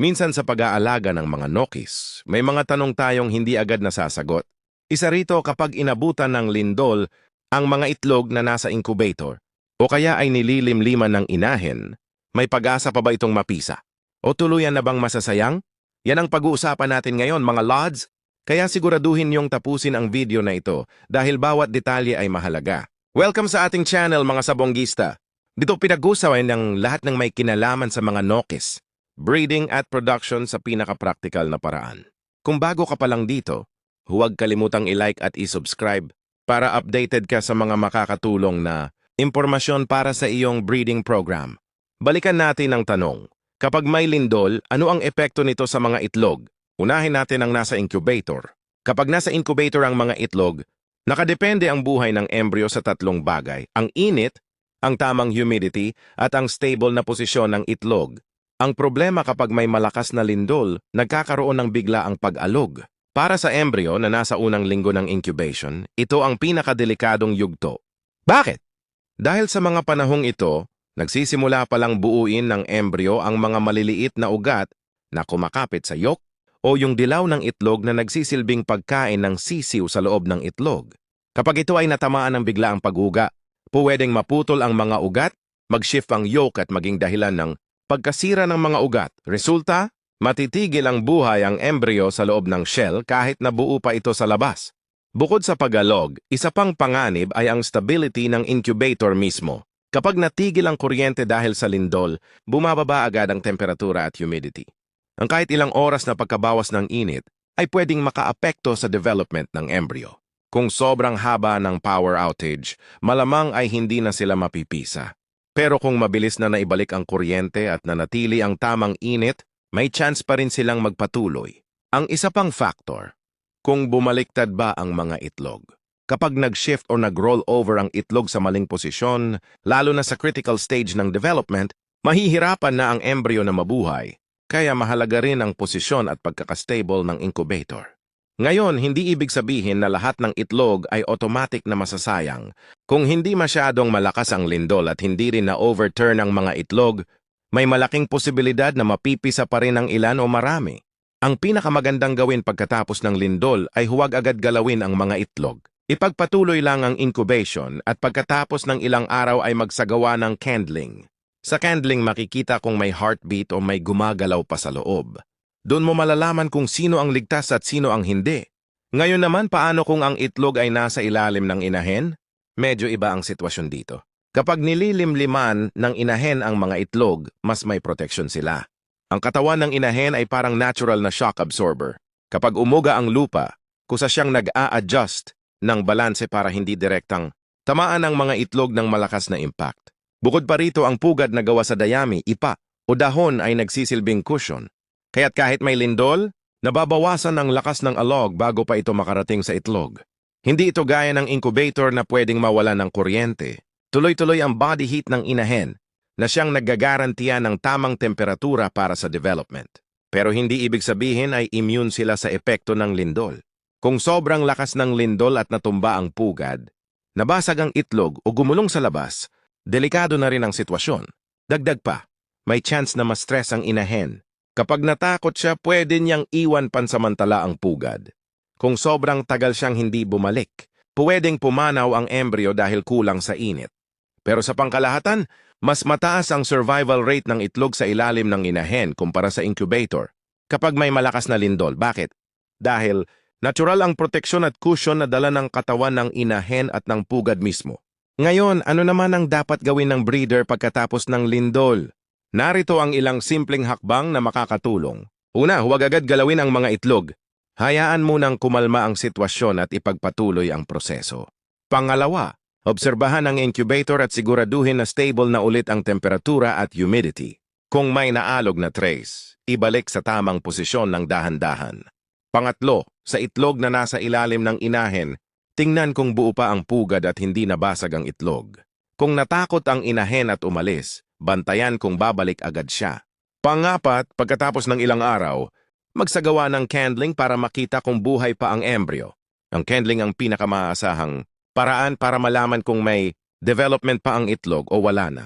Minsan sa pag-aalaga ng mga nokis, may mga tanong tayong hindi agad nasasagot. Isa rito kapag inabutan ng lindol ang mga itlog na nasa incubator o kaya ay nililimliman ng inahin, may pag-asa pa ba itong mapisa? O tuluyan na bang masasayang? Yan ang pag-uusapan natin ngayon mga lods. Kaya siguraduhin niyong tapusin ang video na ito dahil bawat detalye ay mahalaga. Welcome sa ating channel mga sabonggista. Dito pinag-usapan ng lahat ng may kinalaman sa mga nokis, breeding at production sa pinaka-practical na paraan. Kung bago ka pa lang dito, huwag kalimutang i-like at i-subscribe para updated ka sa mga makakatulong na impormasyon para sa iyong breeding program. Balikan natin ang tanong. Kapag may lindol, ano ang epekto nito sa mga itlog? Unahin natin ang nasa incubator. Kapag nasa incubator ang mga itlog, nakadepende ang buhay ng embryo sa tatlong bagay. Ang init, ang tamang humidity, at ang stable na posisyon ng itlog. Ang problema kapag may malakas na lindol, nagkakaroon ng bigla ang pag-alog. Para sa embryo na nasa unang linggo ng incubation, ito ang pinakadelikadong yugto. Bakit? Dahil sa mga panahong ito, nagsisimula palang buuin ng embryo ang mga maliliit na ugat na kumakapit sa yolk o yung dilaw ng itlog na nagsisilbing pagkain ng sisiw sa loob ng itlog. Kapag ito ay natamaan ng biglaang pag-uga, pwedeng maputol ang mga ugat, mag-shift ang yolk at maging dahilan ng pagkasira ng mga ugat. Resulta, matitigil ang buhay ang embryo sa loob ng shell kahit nabuo pa ito sa labas. Bukod sa pagalog, isa pang panganib ay ang stability ng incubator mismo. Kapag natigil ang kuryente dahil sa lindol, bumababa agad ang temperatura at humidity. Ang kahit ilang oras na pagkabawas ng init ay pwedeng makaapekto sa development ng embryo. Kung sobrang haba ng power outage, malamang ay hindi na sila mapipisa. Pero kung mabilis na naibalik ang kuryente at nanatili ang tamang init, may chance pa rin silang magpatuloy. Ang isa pang factor, kung bumaliktad ba ang mga itlog. Kapag nag-shift o nag-roll over ang itlog sa maling posisyon, lalo na sa critical stage ng development, mahihirapan na ang embryo na mabuhay kaya mahalaga rin ang posisyon at pagkakastable ng incubator. Ngayon, hindi ibig sabihin na lahat ng itlog ay automatic na masasayang. Kung hindi masyadong malakas ang lindol at hindi rin na-overturn ang mga itlog, may malaking posibilidad na mapipisa pa rin ang ilan o marami. Ang pinakamagandang gawin pagkatapos ng lindol ay huwag agad galawin ang mga itlog. Ipagpatuloy lang ang incubation at pagkatapos ng ilang araw ay magsagawa ng candling. Sa candling makikita kung may heartbeat o may gumagalaw pa sa loob. Doon mo malalaman kung sino ang ligtas at sino ang hindi. Ngayon naman paano kung ang itlog ay nasa ilalim ng inahen? Medyo iba ang sitwasyon dito. Kapag nililimliman ng inahen ang mga itlog, mas may protection sila. Ang katawan ng inahen ay parang natural na shock absorber. Kapag umuga ang lupa, kusa siyang nag-a-adjust ng balanse para hindi direktang tamaan ang mga itlog ng malakas na impact. Bukod pa rito ang pugad na gawa sa dayami, ipa, o dahon ay nagsisilbing cushion. Kaya't kahit may lindol, nababawasan ang lakas ng alog bago pa ito makarating sa itlog. Hindi ito gaya ng incubator na pwedeng mawala ng kuryente. Tuloy-tuloy ang body heat ng inahen na siyang naggagarantiya ng tamang temperatura para sa development. Pero hindi ibig sabihin ay immune sila sa epekto ng lindol. Kung sobrang lakas ng lindol at natumba ang pugad, nabasag ang itlog o gumulong sa labas, Delikado na rin ang sitwasyon. Dagdag pa, may chance na ma-stress ang inahen. Kapag natakot siya, pwede niyang iwan pansamantala ang pugad. Kung sobrang tagal siyang hindi bumalik, pwedeng pumanaw ang embryo dahil kulang sa init. Pero sa pangkalahatan, mas mataas ang survival rate ng itlog sa ilalim ng inahen kumpara sa incubator kapag may malakas na lindol. Bakit? Dahil natural ang proteksyon at cushion na dala ng katawan ng inahen at ng pugad mismo. Ngayon, ano naman ang dapat gawin ng breeder pagkatapos ng lindol? Narito ang ilang simpleng hakbang na makakatulong. Una, huwag agad galawin ang mga itlog. Hayaan munang kumalma ang sitwasyon at ipagpatuloy ang proseso. Pangalawa, obserbahan ang incubator at siguraduhin na stable na ulit ang temperatura at humidity. Kung may naalog na trace, ibalik sa tamang posisyon ng dahan-dahan. Pangatlo, sa itlog na nasa ilalim ng inahin, Tingnan kung buo pa ang pugad at hindi nabasag ang itlog. Kung natakot ang inahen at umalis, bantayan kung babalik agad siya. Pangapat, pagkatapos ng ilang araw, magsagawa ng candling para makita kung buhay pa ang embryo. Ang candling ang pinakamaasahang paraan para malaman kung may development pa ang itlog o wala na.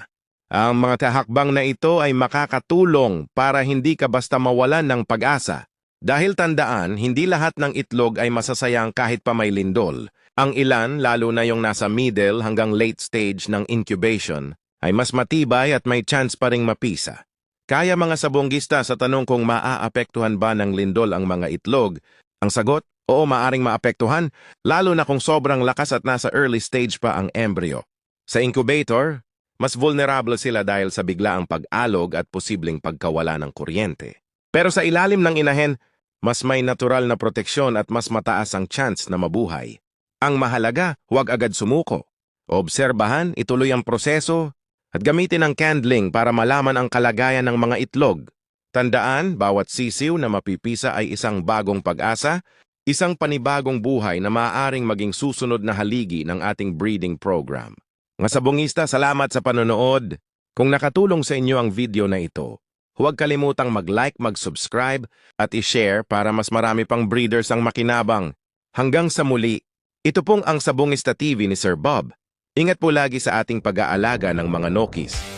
Ang mga tahakbang na ito ay makakatulong para hindi ka basta mawalan ng pag-asa. Dahil tandaan, hindi lahat ng itlog ay masasayang kahit pa may lindol. Ang ilan, lalo na yung nasa middle hanggang late stage ng incubation, ay mas matibay at may chance pa ring mapisa. Kaya mga sabonggista sa tanong kung maaapektuhan ba ng lindol ang mga itlog, ang sagot, oo maaring maapektuhan, lalo na kung sobrang lakas at nasa early stage pa ang embryo. Sa incubator, mas vulnerable sila dahil sa biglaang pag-alog at posibleng pagkawala ng kuryente. Pero sa ilalim ng inahen, mas may natural na proteksyon at mas mataas ang chance na mabuhay. Ang mahalaga, huwag agad sumuko. Obserbahan, ituloy ang proseso, at gamitin ang candling para malaman ang kalagayan ng mga itlog. Tandaan, bawat sisiw na mapipisa ay isang bagong pag-asa, isang panibagong buhay na maaaring maging susunod na haligi ng ating breeding program. Mga sabongista, salamat sa panonood. Kung nakatulong sa inyo ang video na ito, huwag kalimutang mag-like, mag-subscribe at i-share para mas marami pang breeders ang makinabang. Hanggang sa muli, ito pong ang Sabongista TV ni Sir Bob. Ingat po lagi sa ating pag-aalaga ng mga Nokis.